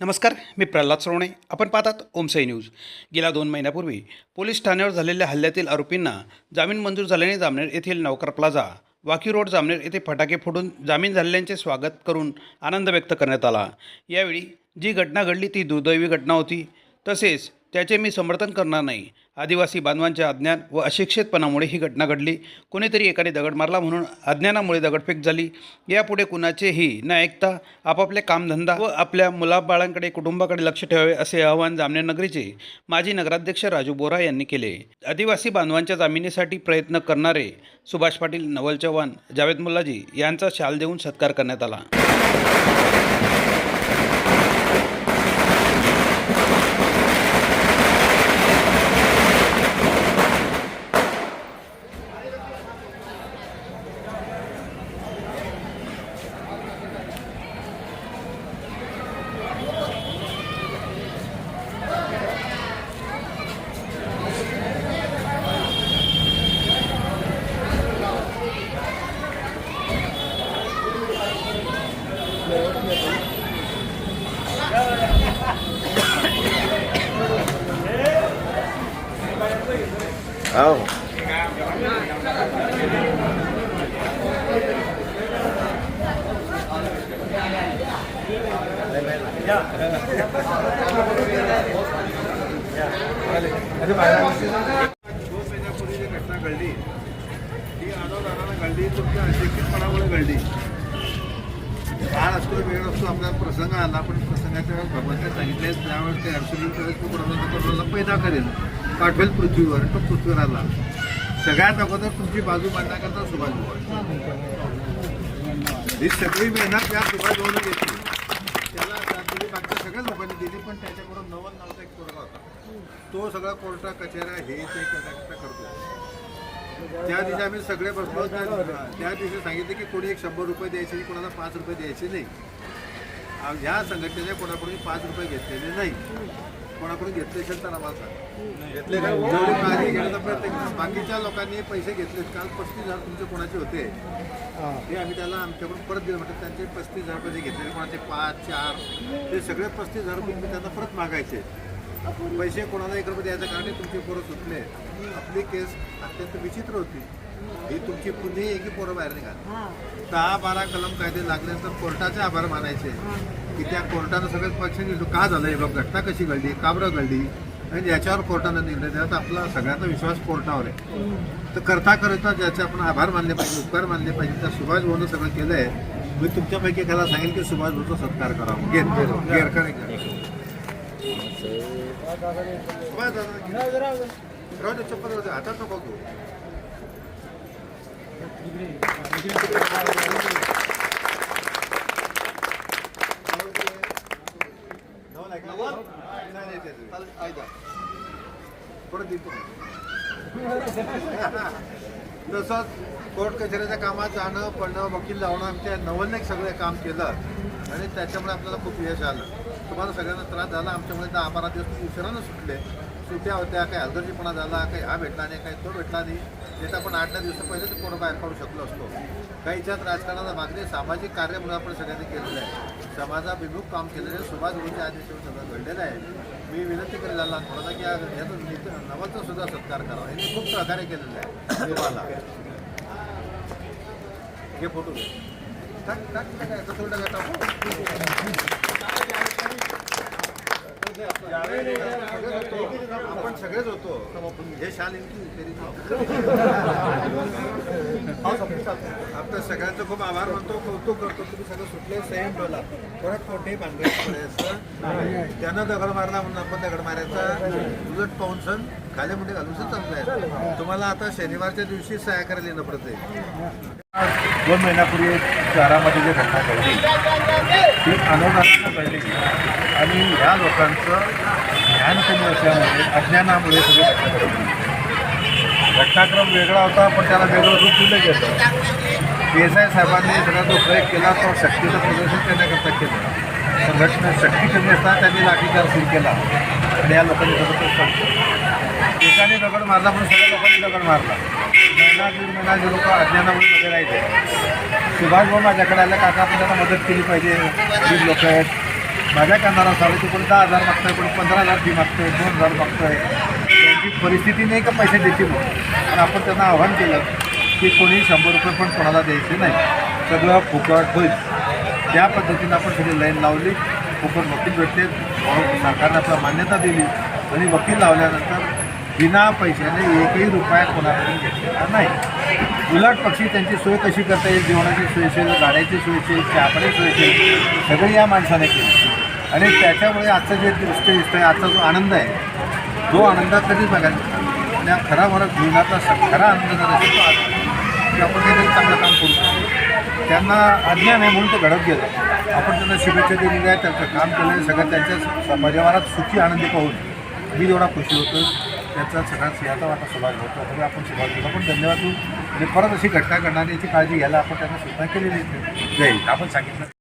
नमस्कार मी प्रल्हाद सोवणे आपण पाहतात ओमसाई न्यूज. गेल्या दोन महिन्यापूर्वी पोलीस ठाण्यावर झालेल्या हल्ल्यातील आरोपींना जामीन मंजूर झाल्याने जामनेर येथील नौकर प्लाझा वाकी रोड जामनेर येथे फटाके फोडून जामीन झालेल्यांचे स्वागत करून आनंद व्यक्त करण्यात आला. यावेळी जी घटना घडली ती दुर्दैवी घटना होती. तसेच त्याचे मी समर्थन करणार नाही. आदिवासी बांधवांच्या अज्ञान व अशिक्षितपणामुळे ही घटना घडली. कोणीतरी एकाने दगड मारला म्हणून अज्ञानामुळे दगडफेक झाली. यापुढे कुणाचेही न ऐकता आपापले कामधंदा व आपल्या मुलाबाळांकडे कुटुंबाकडे लक्ष ठेवावे असे आवाहन जामनेरनगरीचे माजी नगराध्यक्ष राजू बोरा यांनी केले. आदिवासी बांधवांच्या जामिनीसाठी प्रयत्न करणारे सुभाष पाटील नवल चव्हाण जावेद मुल्लाजी यांचा शाल देऊन सत्कार करण्यात आला. Oh. दोन घटना घडली ती अनावधानानं घडली तुमच्या अशिक्षितपणामुळे घडली काळ असतो वेळ असतो आपल्याला प्रसंग आला पण प्रसंगाच्या वेळेस भगवंताने सांगितले त्यावेळेस ते अडचणी वेळेस तो कोणाला कोणाला पैदा करेल पाठवेल पृथ्वीवर तो पृथ्वीवर आला. सगळ्यात अगोदर तुमची बाजू मांडण्याकरता सुभाष भाऊ ही सगळी मेहनत या सुभाष भाऊने घेतली. त्याला त्यातली बाकीच्या सगळ्या लोकांनी दिली पण त्याच्याकडून नवल नावाचा एक पोरगा होता. तो सगळा कोर्टा कचेऱ्या हे ते करतो त्या दिवशी आम्ही सगळे बसलो त्या दिवशी सांगितलं की कोणी एक शंभर रुपये द्यायचे कोणाला पाच रुपये द्यायचे नाही. ह्या संघटनेने कोणाकडून पाच रुपये घेतलेले नाही. कोणाकडून घेतले असेल तर आम्हाला सांगा. घेतले घेण्याचा प्रयत्न बाकीच्या लोकांनी पैसे घेतले काल पस्तीस हजार तुमचे कोणाचे होते? ते आम्ही त्याला आमच्याकडून परत दिलं. म्हणजे त्यांचे पस्तीस हजार रुपये जे घेतले कोणाचे पाच चार ते सगळे पस्तीस हजार रुपये मी त्यांना परत मागायचे पैसे कोणाला एक रुपये द्यायचं कारण तुमचे पोरं सुटले. आपली केस अत्यंत विचित्र होती. ही तुमची पुणे आहे की पोरं बाहेर निघाल. दहा बारा कलम कायदे लागल्यानंतर कोर्टाचे आभार मानायचे. की त्या कोर्टानं सगळं पक्ष घेतो का झालं? हे बघ घटना कशी घडली? का बरं घडली? आणि याच्यावर कोर्टानं निर्णय दिला तर आपला सगळ्यांचा विश्वास कोर्टावर आहे. तर करता करता ज्याचे आपण आभार मानले पाहिजे उपकार मानले पाहिजे त्या सुभाष भाऊनं सगळं केलंय. मी तुमच्यापैकी एखादा सांगेल की सुभाष भाऊचा सत्कार करावा. घेत घेर करा सुभाष दादा राहू दे चप्पल राहू दे हातात नको घेऊ परत देतो तसंच कोर्ट कचेरीच्या कामात जाणं पडणं वकील लावणं आमच्या नवलने सगळं काम केलं आणि त्याच्यामुळे आपल्याला खूप यश आलं. तुम्हाला सगळ्यांना त्रास झाला आमच्यामुळे दहा बारा दिवस उशिरानं सुटले. सुट्ट्या होत्या काही हलगर्जीपणा झाला काही हा भेटला नाही काही तो भेटला नाही. त्याचा आपण आठ दहा दिवस पहिले ते पोरं बाहेर काढू शकलो असतो. काही याच्यात राजकारणाला मागणी सामाजिक कार्य म्हणून आपण सगळ्यांनी केलेलं आहे. समाजाभिमुख काम केलेलं आहे सुभाष भाऊच्या आदेशावर सगळं घडलेलं आहे. मी विनंती करेल लहान थोडा की या- याचं नित- सुद्धा सत्कार करावा यांनी खूप सहकार्य केलेलं आहे. देवाला. हे फोटो आपण सगळेच होतो. हे शाल इनकी तेरी आपल्या सगळ्यांचं खूप आभार मानतो. कौतुक करतो तुम्ही सगळं सुटले संयम ठेवला परत कोठेही करायचं. त्यानं दगड मारला म्हणून आपण दगड मारायचा. उलट पाहून सण खाली मुठे घालून चालतंय तुम्हाला आता शनिवारच्या दिवशी सहाय्य करायला येणं पडतंय. दोन महिन्यापूर्वी शहरामध्ये जी घटना घडली ती अनवधानानं घडली आणि ह्या लोकांचं ज्ञान कमी असल्यामुळे अज्ञानामुळे सगळी घटना घडली. घटनाक्रम वेगळा होता पण त्याला वेगळं रूप दिलं गेलं. पी एस आय साहेबांनी सगळा जो प्रयोग केला तो शक्तीचं प्रदर्शन करण्याकरता केलं. संघटना शक्ती कमी असताना त्यांनी लाठीचार सुरू केला. आणि या लोकांनी जबरदस्त सांगितलं एकाने दगड मारला म्हणून सगळ्या लोकांनी दगड मारला. महिना दीड महिना जे लोक अज्ञानामुळे मध्ये राहायचे सुभाष भाऊ माझ्याकडे आले काका आपण त्यांना मदत केली पाहिजे. गरीब लोक आहेत. माझ्या कांदारा साडे ते कोणी दहा हजार मागतोय कोणी पंधरा हजार फी मागतोय दोन हजार मागतोय. त्यांची परिस्थिती नाही का पैसे द्यायची म्हणून? पण आपण त्यांना आव्हान केलं की कोणी शंभर रुपये पण कोणाला द्यायचे नाही. सगळं फुकट होईल. त्या पद्धतीनं आपण सगळी लाईन लावली. फुकट वकील भेटले. सरकारने आपल्याला मान्यता दिली. आणि वकील लावल्यानंतर बिना पैशाने एकही रुपया कोणाकडून घेतलेला नाही. उलट पक्षी त्यांची सोय कशी करता येईल? जेवणाची सोय असेल गाड्याची सोय असेल चहापाण्याची सोय असेल सगळी या माणसाने केली. आणि त्याच्यामुळे आजचं जे दृष्टी दिसतंय आजचा जो आनंद आहे तो आनंदात कधीच बघायचा आणि हा खरा मला जीवनाचा स- खरा आनंद जर असेल तो की आपण काहीतरी चांगलं काम करू शकतो. त्यांना अज्ञान आहे म्हणून ते घडत गेलं. आपण त्यांना शुभेच्छा दिलेल्या आहेत त्यांचं काम केलं आहे सगळं त्यांच्या परिवारात सुखी आनंदी पाहून. मी जेवढा खुशी होतो त्याचा सगळ्यात सिंहाचा वाटा सुभाग होतो म्हणजे आपण सुभाष दिला पण धन्यवाद देऊ. आणि परत अशी घटना घडणार याची काळजी घ्यायला आपण त्यांना सूचना केलेली जाईल आपण सांगितलं.